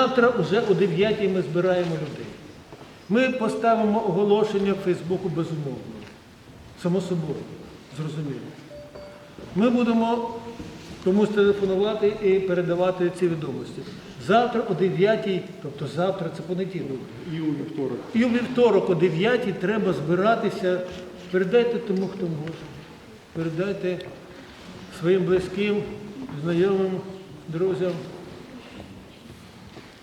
Завтра вже о 9 ми збираємо людей. Ми поставимо оголошення в Фейсбуку безумовно. Само собою, зрозуміло. Ми будемо комусь телефонувати і передавати ці відомості. Завтра о 9, тобто завтра це понеділок. І у вівторок. І у вівторок о 9 треба збиратися. Передайте тому, хто може. Передайте своїм близьким, знайомим, друзям.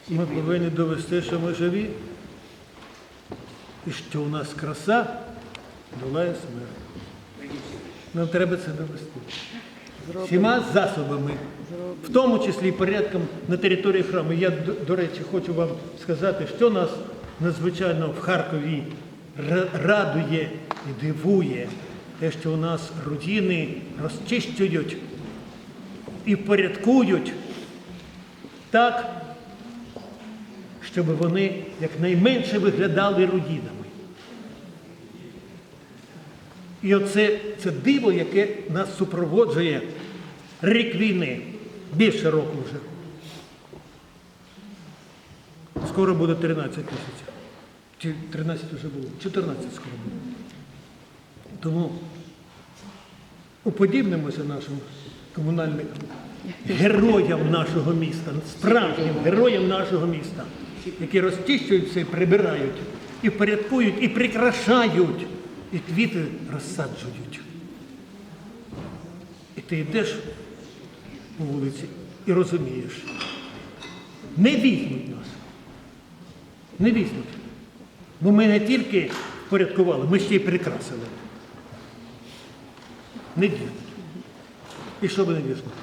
Ми повинні довести, що ми живі. І що у нас краса долає смерть. Нам треба це довести. Всіма засобами, в тому числі і порядком на території храму. Я, до речі, хочу вам сказати, що нас надзвичайно в Харкові радує і дивує, те, що у нас родини розчищують і порядкують так, щоб вони якнайменше виглядали руїнами. І оце це диво, яке нас супроводжує рік війни, більше року вже. Скоро буде 13 місяців. Чи 13 вже було? 14 скоро буде. Тому уподібнимося нашим комунальникам, героям нашого міста, справжнім героям нашого міста, які розчищують все, і прибирають, і впорядкують, і прикрашають, і квіти розсаджують. І ти йдеш по вулиці і розумієш, не візьмуть нас. Не візьмуть. Бо ми не тільки впорядкували, ми ще й прикрасили. Не візьмуть. І що би не візьмуть?